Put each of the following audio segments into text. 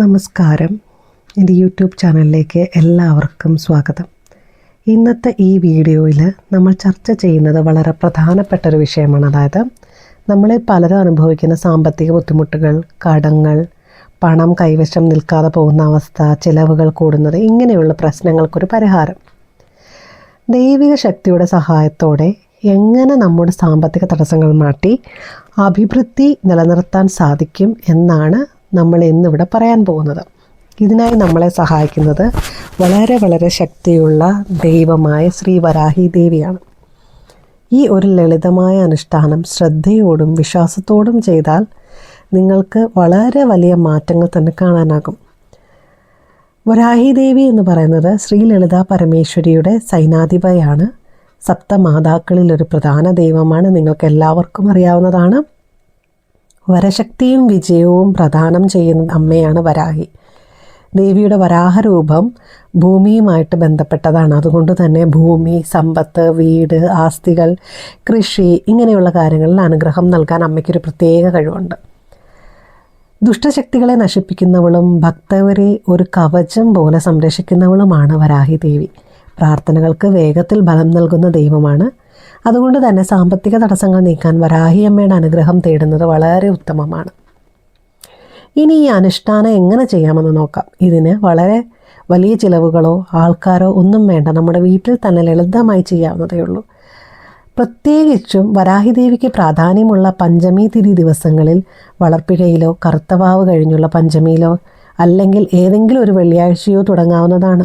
നമസ്കാരം. എന്റെ യൂട്യൂബ് ചാനലിലേക്ക് എല്ലാവർക്കും സ്വാഗതം. ഇന്നത്തെ ഈ വീഡിയോയിൽ നമ്മൾ ചർച്ച ചെയ്യുന്നത് വളരെ പ്രധാനപ്പെട്ട ഒരു വിഷയമാണ്. അതായത് നമ്മളെ പലരും അനുഭവിക്കുന്ന സാമ്പത്തിക ബുദ്ധിമുട്ടുകൾ കടങ്ങൾ പണം കൈവശം നിൽക്കാതെ പോകുന്ന അവസ്ഥ ചിലവുകൾ കൂടുന്നത് ഇങ്ങനെയുള്ള പ്രശ്നങ്ങൾക്കൊരു പരിഹാരം. ദൈവിക ശക്തിയുടെ സഹായത്തോടെ എങ്ങനെ നമ്മുടെ സാമ്പത്തിക തടസ്സങ്ങൾ മാറ്റി അഭിവൃദ്ധി നിലനിർത്താൻ സാധിക്കും എന്നാണ് നമ്മൾ ഇന്നിവിടെ പറയാൻ പോകുന്നത്. ഇതിനായി നമ്മളെ സഹായിക്കുന്നത് വളരെ വളരെ ശക്തിയുള്ള ദൈവമായ ശ്രീ വരാഹി ദേവിയാണ്. ഈ ഒരു ലളിതമായ അനുഷ്ഠാനം ശ്രദ്ധയോടും വിശ്വാസത്തോടും ചെയ്താൽ നിങ്ങൾക്ക് വളരെ വലിയ മാറ്റങ്ങൾ തന്നെ കാണാനാകും. വരാഹി ദേവി എന്ന് പറയുന്നത് ശ്രീ ലളിത പരമേശ്വരിയുടെ സൈനാധിപയാണ്. സപ്തമാതാക്കളിൽ ഒരു പ്രധാന ദൈവമാണ്. നിങ്ങൾക്ക് എല്ലാവർക്കും അറിയാവുന്നതാണ്. വരശക്തിയും വിജയവും പ്രദാനം ചെയ്യുന്ന അമ്മയാണ് വരാഹി. ദേവിയുടെ വരാഹരൂപം ഭൂമിയുമായിട്ട് ബന്ധപ്പെട്ടതാണ്. അതുകൊണ്ട് തന്നെ ഭൂമി സമ്പത്ത് വീട് ആസ്തികൾ കൃഷി ഇങ്ങനെയുള്ള കാര്യങ്ങളിൽ അനുഗ്രഹം നൽകാൻ അമ്മയ്ക്കൊരു പ്രത്യേക കഴിവുണ്ട്. ദുഷ്ടശക്തികളെ നശിപ്പിക്കുന്നവളും ഭക്തവരെ ഒരു കവചം പോലെ സംരക്ഷിക്കുന്നവളുമാണ് വരാഹി ദേവി. പ്രാർത്ഥനകൾക്ക് വേഗത്തിൽ ബലം നൽകുന്ന ദൈവമാണ് അതുകൊണ്ട് തന്നെ സാമ്പത്തിക തടസ്സങ്ങൾ നീക്കാൻ വരാഹിയമ്മയുടെ അനുഗ്രഹം തേടുന്നത് വളരെ ഉത്തമമാണ്. ഇനി ഈ അനുഷ്ഠാനം എങ്ങനെ ചെയ്യാമെന്ന് നോക്കാം. ഇതിന് വളരെ വലിയ ചിലവുകളോ ആൾക്കാരോ ഒന്നും വേണ്ട. നമ്മുടെ വീട്ടിൽ തന്നെ ലളിതമായി ചെയ്യാവുന്നതേ ഉള്ളൂ. പ്രത്യേകിച്ചും വരാഹിദേവിക്ക് പ്രാധാന്യമുള്ള പഞ്ചമി തിരി ദിവസങ്ങളിൽ വളർപ്പിഴയിലോ കറുത്തവാവ് കഴിഞ്ഞുള്ള പഞ്ചമിയിലോ അല്ലെങ്കിൽ ഏതെങ്കിലും ഒരു വെള്ളിയാഴ്ചയോ തുടങ്ങാവുന്നതാണ്.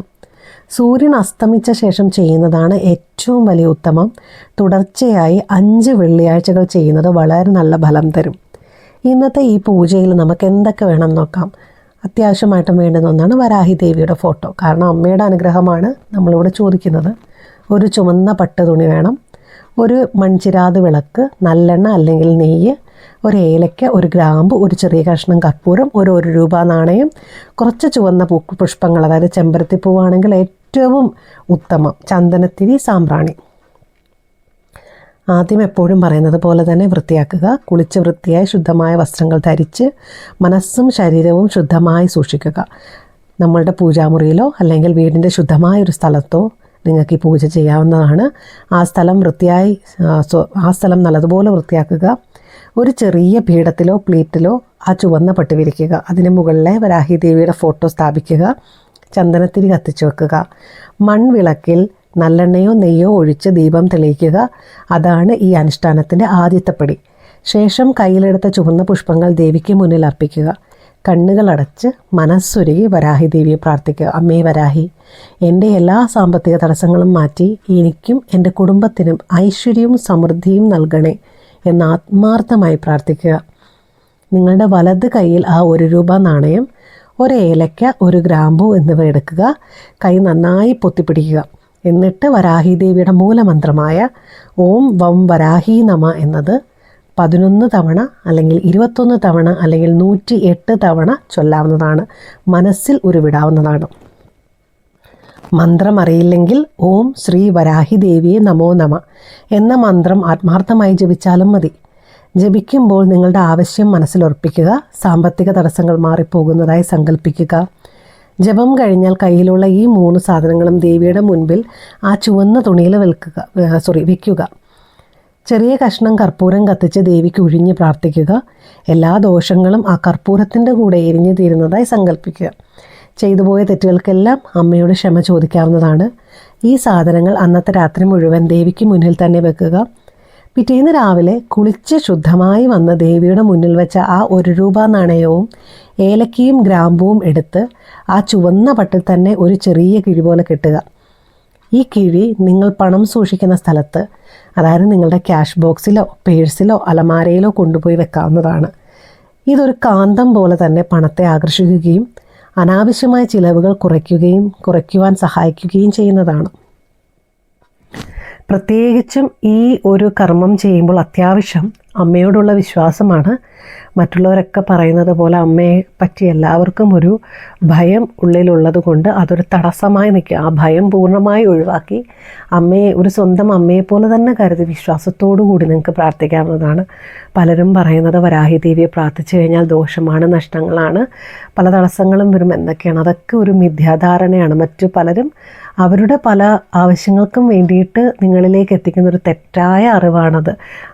സൂര്യൻ അസ്തമിച്ച ശേഷം ചെയ്യുന്നതാണ് ഏറ്റവും വലിയ ഉത്തമം. തുടർച്ചയായി അഞ്ച് വെള്ളിയാഴ്ചകൾ ചെയ്യുന്നത് വളരെ നല്ല ഫലം തരും. ഇന്നത്തെ ഈ പൂജയിൽ നമുക്ക് എന്തൊക്കെ വേണം നോക്കാം? അത്യാവശ്യമായിട്ടും വേണ്ടുന്ന ഒന്നാണ് വരാഹി ദേവിയുടെ ഫോട്ടോ. കാരണം അമ്മയുടെ അനുഗ്രഹമാണ് നമ്മളിവിടെ ചോദിക്കുന്നത്. ഒരു ചുമന്ന പട്ട് തുണി വേണം ഒരു മൺചിരാത് വിളക്ക് നല്ലെണ്ണ അല്ലെങ്കിൽ നെയ്യ് ഒരു ഏലയ്ക്ക ഒരു ഗ്രാമ്പ് ഒരു ചെറിയ കഷ്ണം കർപ്പൂരം ഒരു ഒരു രൂപ നാണയം കുറച്ച് ചുവന്ന പൂ പുഷ്പങ്ങൾ അതായത് ചെമ്പരത്തി പൂവാണെങ്കിൽ ഏറ്റവും ഉത്തമം ചന്ദനത്തിരി സാമ്പ്രാണി. ആദ്യം എപ്പോഴും പറയുന്നത് പോലെ തന്നെ വൃത്തിയാക്കുക കുളിച്ച് വൃത്തിയായി ശുദ്ധമായ വസ്ത്രങ്ങൾ ധരിച്ച് മനസ്സും ശരീരവും ശുദ്ധമായി സൂക്ഷിക്കുക. നമ്മളുടെ പൂജാമുറിയിലോ അല്ലെങ്കിൽ വീടിന്റെ ശുദ്ധമായ ഒരു സ്ഥലത്തോ നിങ്ങൾക്ക് ഈ പൂജ ചെയ്യാവുന്നതാണ്. ആ സ്ഥലം വൃത്തിയായി ആ സ്ഥലം നല്ലതുപോലെ വൃത്തിയാക്കുക. ഒരു ചെറിയ പീഠത്തിലോ പ്ലേറ്റിലോ ആ ചുവന്ന പട്ട് വിരിക്കുക. അതിന് മുകളിലെ വരാഹി ദേവിയുടെ ഫോട്ടോ സ്ഥാപിക്കുക. ചന്ദനത്തിരി കത്തിച്ചു വെക്കുക. മൺവിളക്കിൽ നല്ലെണ്ണയോ നെയ്യോ ഒഴിച്ച് ദീപം തെളിയിക്കുക. അതാണ് ഈ അനുഷ്ഠാനത്തിന്റെ ആദ്യത്തെ പടി. ശേഷം കയ്യിലെടുത്ത ചുവന്ന പുഷ്പങ്ങൾ ദേവിക്ക് മുന്നിൽ അർപ്പിക്കുക. കണ്ണുകളടച്ച് മനസ്സുരുകി വരാഹി ദേവിയെ പ്രാർത്ഥിക്കുക. അമ്മേ വരാഹി എന്റെ എല്ലാ സാമ്പത്തിക തടസ്സങ്ങളും മാറ്റി എനിക്കും എന്റെ കുടുംബത്തിനും ഐശ്വര്യവും സമൃദ്ധിയും നൽകണേ എന്ന് ആത്മാർത്ഥമായി പ്രാർത്ഥിക്കുക. നിങ്ങളുടെ വലത് കയ്യിൽ ആ ഒരു രൂപ നാണയം ഒരു ഏലക്ക ഒരു ഗ്രാമ്പു എന്നിവ എടുക്കുക. കൈ നന്നായി പൊത്തിപ്പിടിക്കുക. എന്നിട്ട് വരാഹി ദേവിയുടെ മൂലമന്ത്രമായ ഓം വം വരാഹി നമ എന്നത് പതിനൊന്ന് തവണ അല്ലെങ്കിൽ ഇരുപത്തൊന്ന് തവണ അല്ലെങ്കിൽ നൂറ്റി എട്ട് തവണ ചൊല്ലാവുന്നതാണ്. മനസ്സിൽ ഉരുവിടാവുന്നതാണ്. മന്ത്രം അറിയില്ലെങ്കിൽ ഓം ശ്രീ വരാഹി ദേവിയെ നമോ നമ എന്ന മന്ത്രം ആത്മാർത്ഥമായി ജപിച്ചാലും മതി. ജപിക്കുമ്പോൾ നിങ്ങളുടെ ആവശ്യം മനസ്സിലുറപ്പിക്കുക സാമ്പത്തിക തടസ്സങ്ങൾ മാറിപ്പോകുന്നതായി സങ്കല്പിക്കുക ജപം കഴിഞ്ഞാൽ കയ്യിലുള്ള ഈ മൂന്ന് സാധനങ്ങളും ദേവിയുടെ മുൻപിൽ ആ ചുവന്ന തുണിയിൽ വിൽക്കുക സോറി വിൽക്കുക. ചെറിയ കഷ്ണം കർപ്പൂരം കത്തിച്ച് ദേവിക്ക് ഒഴിഞ്ഞ് പ്രാർത്ഥിക്കുക. എല്ലാ ദോഷങ്ങളും ആ കർപ്പൂരത്തിന്റെ കൂടെ എരിഞ്ഞു തീരുന്നതായി സങ്കല്പിക്കുക ചെയ്തുപോയ തെറ്റുകൾക്കെല്ലാം അമ്മയോട് ക്ഷമ ചോദിക്കാവുന്നതാണ്. ഈ സാധനങ്ങൾ അന്നത്തെ രാത്രി മുഴുവൻ ദേവിക്ക് മുന്നിൽ തന്നെ വെക്കുക. പിറ്റേന്ന് രാവിലെ കുളിച്ച് ശുദ്ധമായി വന്ന ദേവിയുടെ മുന്നിൽ വെച്ച ആ ഒരു രൂപ നാണയവും ഏലക്കയും ഗ്രാമ്പുവും എടുത്ത് ആ ചുവന്ന പട്ടിൽ തന്നെ ഒരു ചെറിയ കിഴി പോലെ കെട്ടുക. ഈ കിഴി നിങ്ങൾ പണം സൂക്ഷിക്കുന്ന സ്ഥലത്ത് അതായത് നിങ്ങളുടെ ക്യാഷ് ബോക്സിലോ പേഴ്സിലോ അലമാരയിലോ കൊണ്ടുപോയി വെക്കാവുന്നതാണ്. ഇതൊരു കാന്തം പോലെ തന്നെ പണത്തെ ആകർഷിക്കുകയും അനാവശ്യമായ ചിലവുകൾ കുറയ്ക്കുകയും കുറയ്ക്കുവാൻ സഹായിക്കുകയും ചെയ്യുന്നതാണ്. പ്രത്യേകിച്ചും ഈ ഒരു കർമ്മം ചെയ്യുമ്പോൾ അത്യാവശ്യം അമ്മയോടുള്ള വിശ്വാസമാണ്. മറ്റുള്ളവരൊക്കെ പറയുന്നത് പോലെ അമ്മയെ പറ്റി എല്ലാവർക്കും ഒരു ഭയം ഉള്ളിലുള്ളത് കൊണ്ട് അതൊരു തടസ്സമായി നിൽക്കുക. ആ ഭയം പൂർണമായി ഒഴിവാക്കി അമ്മയെ ഒരു സ്വന്തം അമ്മയെ പോലെ തന്നെ കരുതി വിശ്വാസത്തോടു കൂടി നിങ്ങൾക്ക് പ്രാർത്ഥിക്കാവുന്നതാണ്. പലരും പറയുന്നത് വരാഹി ദേവിയെ പ്രാർത്ഥിച്ചു കഴിഞ്ഞാൽ ദോഷമാണ് നഷ്ടങ്ങളാണ് പല തടസ്സങ്ങളും വരും എന്നൊക്കെയാണ്. അതൊക്കെ ഒരു മിഥ്യാധാരണയാണ്. മറ്റു പലരും അവരുടെ പല ആവശ്യങ്ങൾക്കും വേണ്ടിയിട്ട് നിങ്ങളിലേക്ക് എത്തിക്കുന്ന ഒരു തെറ്റായ അറിവാണത്.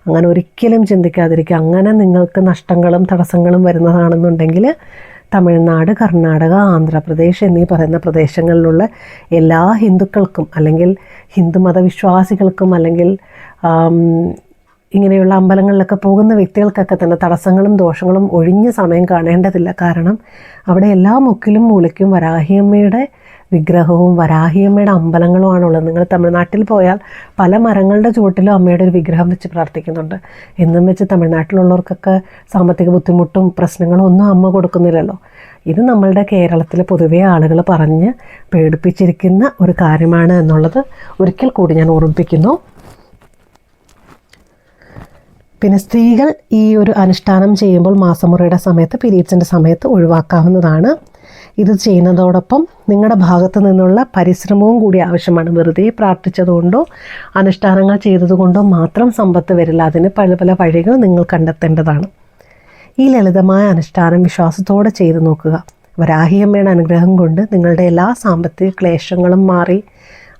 അങ്ങനെ ഒരിക്കലും ചിന്തിക്കാതിരിക്കുക. അങ്ങനെ നിങ്ങൾക്ക് നഷ്ടങ്ങളും തടസ്സങ്ങളും വരുന്നതാണെന്നുണ്ടെങ്കിൽ തമിഴ്നാട് കർണാടക ആന്ധ്രാപ്രദേശ് എന്നീ പറയുന്ന പ്രദേശങ്ങളിലുള്ള എല്ലാ ഹിന്ദുക്കൾക്കും അല്ലെങ്കിൽ ഹിന്ദു മതവിശ്വാസികൾക്കും അല്ലെങ്കിൽ ഇങ്ങനെയുള്ള അമ്പലങ്ങളിലൊക്കെ പോകുന്ന വ്യക്തികൾക്കൊക്കെ തന്നെ തടസ്സങ്ങളും ദോഷങ്ങളും ഒഴിഞ്ഞ സമയം കാണേണ്ടതില്ല. കാരണം അവിടെ എല്ലാ മുക്കിലും മൂലയ്ക്കും വരാഹിയമ്മയുടെ വിഗ്രഹവും വരാഹിയമ്മയുടെ അമ്പലങ്ങളുമാണുള്ളത്. നിങ്ങൾ തമിഴ്നാട്ടിൽ പോയാൽ പല മരങ്ങളുടെ ചുവട്ടിലും അമ്മയുടെ ഒരു വിഗ്രഹം വെച്ച് പ്രാർത്ഥിക്കുന്നുണ്ട്. എന്നും വെച്ച് തമിഴ്നാട്ടിലുള്ളവർക്കൊക്കെ സാമ്പത്തിക ബുദ്ധിമുട്ടും പ്രശ്നങ്ങളും ഒന്നും അമ്മ കൊടുക്കുന്നില്ലല്ലോ. ഇത് നമ്മളുടെ കേരളത്തിലെ പൊതുവേ ആളുകൾ പറഞ്ഞ് പേടിപ്പിച്ചിരിക്കുന്ന ഒരു കാര്യമാണ് എന്നുള്ളത് ഒരിക്കൽ കൂടി ഞാൻ ഓർമ്മിപ്പിക്കുന്നു. പിന്നെ സ്ത്രീകൾ ഈ ഒരു അനുഷ്ഠാനം ചെയ്യുമ്പോൾ മാസമുറയുടെ സമയത്ത് പീരീഡ്സിന്റെ സമയത്ത് ഒഴിവാക്കാവുന്നതാണ്. ഇത് ചെയ്യുന്നതോടൊപ്പം നിങ്ങളുടെ ഭാഗത്ത് നിന്നുള്ള പരിശ്രമവും കൂടി ആവശ്യമാണ്. വെറുതെ പ്രാർത്ഥിച്ചതുകൊണ്ടോ അനുഷ്ഠാനങ്ങൾ ചെയ്തതുകൊണ്ടോ മാത്രം സമ്പത്ത് വരില്ല. അതിന് പല പല വഴികൾ നിങ്ങൾ കണ്ടെത്തേണ്ടതാണ്. ഈ ലളിതമായ അനുഷ്ഠാനം വിശ്വാസത്തോടെ ചെയ്തു നോക്കുക. വരാഹിയമ്മയുടെ അനുഗ്രഹം കൊണ്ട് നിങ്ങളുടെ എല്ലാ സാമ്പത്തിക ക്ലേശങ്ങളും മാറി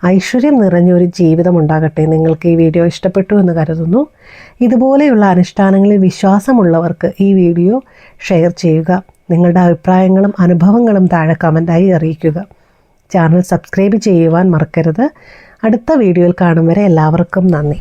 ഐശ്വര്യം നിറഞ്ഞൊരു ജീവിതം ഉണ്ടാകട്ടെ. നിങ്ങൾക്ക് ഈ വീഡിയോ ഇഷ്ടപ്പെട്ടു എന്ന് കരുതുന്നു. ഇതുപോലെയുള്ള അനുഷ്ഠാനങ്ങളിൽ വിശ്വാസമുള്ളവർക്ക് ഈ വീഡിയോ ഷെയർ ചെയ്യുക. നിങ്ങളുടെ അഭിപ്രായങ്ങളും അനുഭവങ്ങളും താഴെ കമന്റായി അറിയിക്കുക. ചാനൽ സബ്സ്ക്രൈബ് ചെയ്യുവാൻ മറക്കരുത്. അടുത്ത വീഡിയോയിൽ കാണും വരെ എല്ലാവർക്കും നന്ദി.